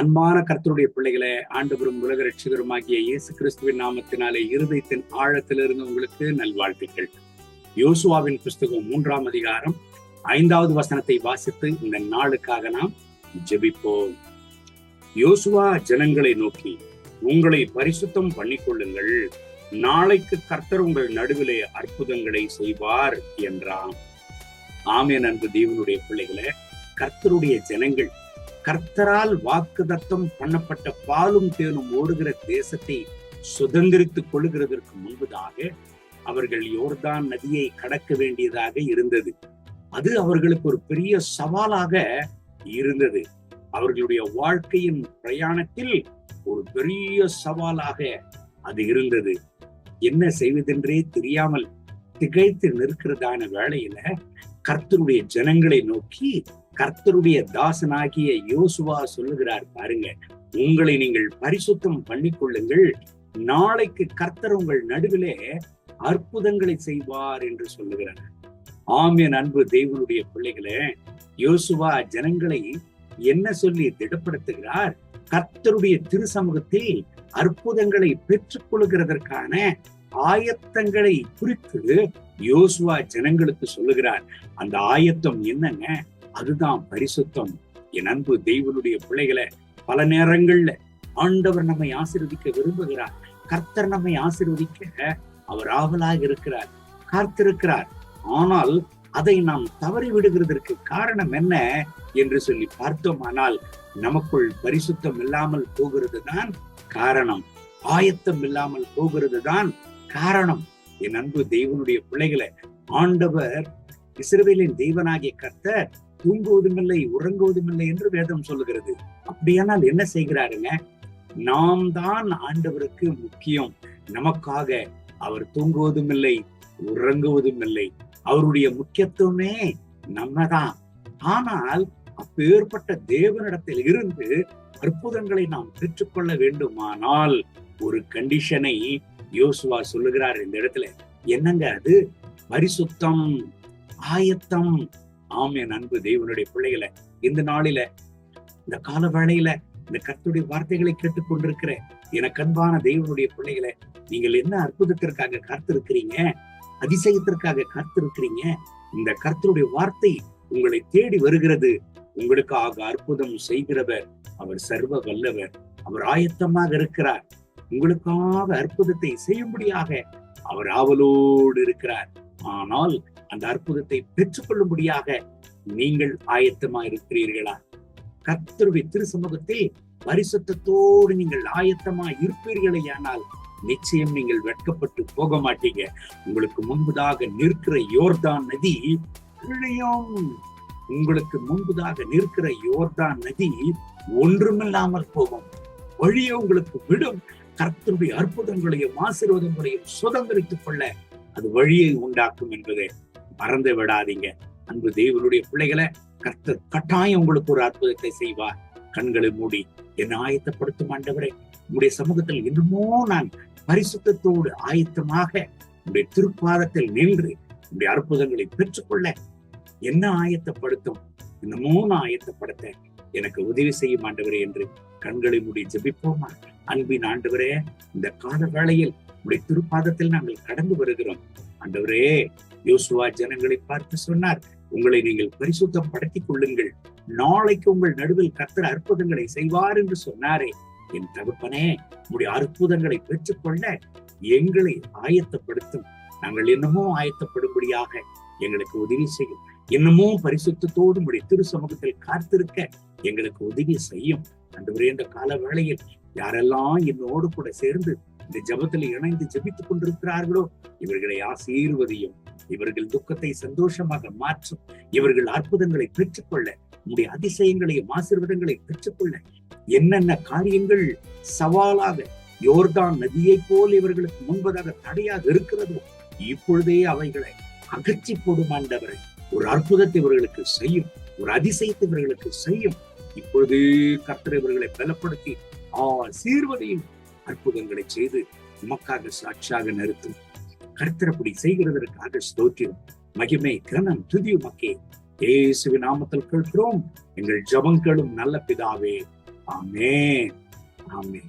அன்பான கர்த்தருடைய பிள்ளைகளை ஆண்டவரும் உலக ரட்சகருமாகிய இயேசு கிறிஸ்துவின் நாமத்தினாலே இருதயத்தின் ஆழத்திலிருந்து உங்களுக்கு நல்வாழ்த்துக்கள். யோசுவாவின் புஸ்தகம் மூன்றாம் அதிகாரம் ஐந்தாவது வசனத்தை வாசித்து இந்த நாளுக்காக நாம் ஜெபிப்போம். யோசுவா ஜனங்களை நோக்கி உங்களை பரிசுத்தம் பண்ணிக்கொள்ளுங்கள். நாளைக்கு கர்த்தர் உங்கள் நடுவிலே அற்புதங்களை செய்வார் என்றான். ஆமே நண்பு தேவனுடைய பிள்ளைகளை கர்த்தருடைய ஜனங்கள் கர்த்தரால் வாக்குதத்தம் பண்ணப்பட்ட பாலும் தேனும் ஓடுகிற தேசத்தை சுதந்திரித்துக் கொள்ளுகிறதற்கு முன்பதாக அவர்கள் யோர்தான் நதியை கடக்க வேண்டியதாக இருந்தது. அது அவர்களுக்கு ஒரு பெரிய சவாலாக இருந்தது. அவர்களுடைய வாழ்க்கையின் பிரயாணத்தில் ஒரு பெரிய சவாலாக அது இருந்தது. என்ன செய்வதென்றே தெரியாமல் திகைத்து நிற்கிறதான வேளையில கர்த்தருடைய ஜனங்களை நோக்கி கர்த்தருடைய தாசனாகிய யோசுவா சொல்லுகிறார் பாருங்க உங்களை நீங்கள் பரிசுத்தம் பண்ணிக்கொள்ளுங்கள். நாளைக்கு கர்த்தர் உங்கள் நடுவிலே அற்புதங்களை செய்வார் என்று சொல்லுகிறார். ஆமியன் அன்பு தேவனுடைய பிள்ளைகளே யோசுவா ஜனங்களை என்ன சொல்லி திடப்படுத்துகிறார்? கர்த்தருடைய திருசமூகத்தில் அற்புதங்களை பெற்றுக் கொள்கிறதற்கான ஆயத்தங்களை குறித்து யோசுவா ஜனங்களுக்கு சொல்லுகிறார். அந்த ஆயத்தம் என்னங்க? அதுதான் பரிசுத்தம். என் அன்பு தெய்வனுடைய பிள்ளைகளை பல நேரங்கள்ல ஆண்டவர் நம்மை ஆசிர்வதிக்க விரும்புகிறார். கர்த்தர் நம்மை ஆசிர்வதிக்க அவர் ஆவலாக இருக்கிறார் காத்திருக்கிறார். ஆனால் அதை நாம் தவறி விடுகிறதற்கு காரணம் என்ன என்று சொல்லி பார்த்தோமானால் நமக்குள் பரிசுத்தம் இல்லாமல் போகிறது தான் காரணம். ஆயத்தம் இல்லாமல் போகிறது தான் காரணம். என் அன்பு தெய்வனுடைய பிள்ளைகளை ஆண்டவர் இஸ்ரேலின் தெய்வனாகிய கர்த்தர் தூங்குவதும் இல்லை உறங்குவதும் இல்லை என்று வேதம் சொல்லுகிறது. அப்படியானால் என்ன செய்கிறாருங்க? நாம் தான் ஆண்டவருக்கு முக்கியம். நமக்காக அவர் தூங்குவதும் இல்லை உறங்குவதும் இல்லை அவருடைய முக்கியத்துவமே நம்ம தான் ஆனால் அப்பேற்பட்ட தேவனிடத்தில் இருந்து அற்புதங்களை நாம் பெற்றுக்கொள்ள வேண்டுமானால் ஒரு கண்டிஷனை யோசுவா சொல்லுகிறார் இந்த இடத்துல. என்னங்க அது? பரிசுத்தம் ஆயத்தம் ஆம் என் அன்பு தேவனுடைய பிள்ளைகளை இந்த நாளில இந்த கால வேளையில இந்த கத்துடைய வார்த்தைகளை கேட்டுக்கொண்டிருக்கிற எனக்கு அன்பான தெய்வனுடைய பிள்ளைகளை நீங்கள் என்ன அற்புதத்திற்காக காத்திருக்கிறீங்க? அதிசயத்திற்காக காத்திருக்கிறீங்க? இந்த கர்த்தருடைய வார்த்தை உங்களை தேடி வருகிறது. உங்களுக்காக அற்புதம் செய்கிறவர் அவர் சர்வ வல்லவர் அவர் ஆயத்தமாக இருக்கிறார். உங்களுக்காக அற்புதத்தை செய்யும்படியாக அவர் ஆவலோடு இருக்கிறார். ஆனால் அந்த அற்புதத்தை பெற்றுக்கொள்ளும்படியாக நீங்கள் ஆயத்தமா இருக்கிறீர்களா கர்த்தருடைய திருசமூகத்தில் பரிசுத்தத்தோடு நீங்கள் ஆயத்தமா இருப்பீர்களையானால் நிச்சயம் நீங்கள் வெட்கப்பட்டு போக மாட்டீங்க உங்களுக்கு முன்புதாக நிற்கிற யோர்தான் நதி இழையும் உங்களுக்கு முன்பதாக நிற்கிற யோர்தான் நதி ஒன்றுமில்லாமல் போகும். வழியை உங்களுக்கு விடும். கர்த்தருடைய அற்புதங்களையும் ஆசீர்வாதங்களையும் சுதந்திரித்துக் கொள்ள அது வழியை உண்டாக்கும் என்பதை மறந்து விடாதீங்க. அன்பு தேவனுடைய பிள்ளைகளை கர்த்தர் கட்டாயம் உங்களுக்கு ஒரு அற்புதத்தை செய்வார். கண்களை மூடி என்ன ஆயத்தப்படுத்தும் ஆண்டவரே உங்களுடைய சமூகத்தில் இன்னுமோ நான் பரிசுத்தத்தோடு ஆயத்தமாக உங்களுடைய திருப்பாதத்தில் நின்று உங்களுடைய அற்புதங்களை பெற்றுக்கொள்ள என்ன ஆயத்தப்படுத்தும்? இன்னமோ நான் ஆயத்தப்படுத்த எனக்கு உதவி செய்யும் ஆண்டவரே என்று கண்களை மூடி ஜெபிப்போமா? அன்பின் ஆண்டவரே இந்த கால வேளையில் உடைய திருப்பாதத்தில் நாங்கள் கடந்து வருகிறோம். ஆண்டவரே யோசுவா ஜனங்களை பார்த்து சொன்னார் உங்களை நீங்கள் பரிசுத்தம் படுத்திக் கொள்ளுங்கள். நாளைக்கு உங்கள் நடுவில் கத்தர் அற்புதங்களை செய்வார் என்று சொன்னாரே. என் தகப்பனே உடைய அற்புதங்களை பெற்றுக்கொள்ள எங்களை ஆயத்தப்படுத்தும். நாங்கள் என்னமோ ஆயத்தப்படும்படியாக எங்களுக்கு உதவி செய்யும். இன்னமும் பரிசுத்தத்தோடு உடைய திரு சமூகத்தில் காத்திருக்க எங்களுக்கு உதவி செய்யும். அன்றுவரே இந்த கால வேளையில் யாரெல்லாம் என்னோடு கூட சேர்ந்து இந்த ஜபத்தில் இணைந்து ஜபித்துக் கொண்டிருக்கிறார்களோ? இவர்களை ஆசீர்வதியும். இவர்கள் துக்கத்தை சந்தோஷமாக மாற்றும். இவர்கள் அற்புதங்களை பெற்றுக்கொள்ள உடைய அதிசயங்களையும் ஆசீர்வாதங்களை பெற்றுக்கொள்ள என்னென்ன காரியங்கள் சவாலாக யோர்தான் நதியை போல் இவர்களுக்கு முன்பதாக தடையாக இருக்கிறதோ இப்பொழுதே அவைகளை அகற்றி போடும் ஆண்டவரை. ஒரு அற்புதத்தை இவர்களுக்கு செய்யும். ஒரு அதிசயத்தை இவர்களுக்கு செய்யும். இப்பொழுது கர்த்தர் இவர்களை பலப்படுத்தி ஆசீர்வதையும். அற்புதங்களை செய்து உமக்காக சாட்சியாக நிறுத்தும். கர்த்தரப்படி செய்கிறதற்காக ஸ்தோத்திரம். மகிமை கிரணம் துதி உமக்கே. இயேசுவின் நாமத்தில் கேட்கிறோம். எங்கள் ஜபங்களும் நல்ல பிதாவே. ஆமே ஆமே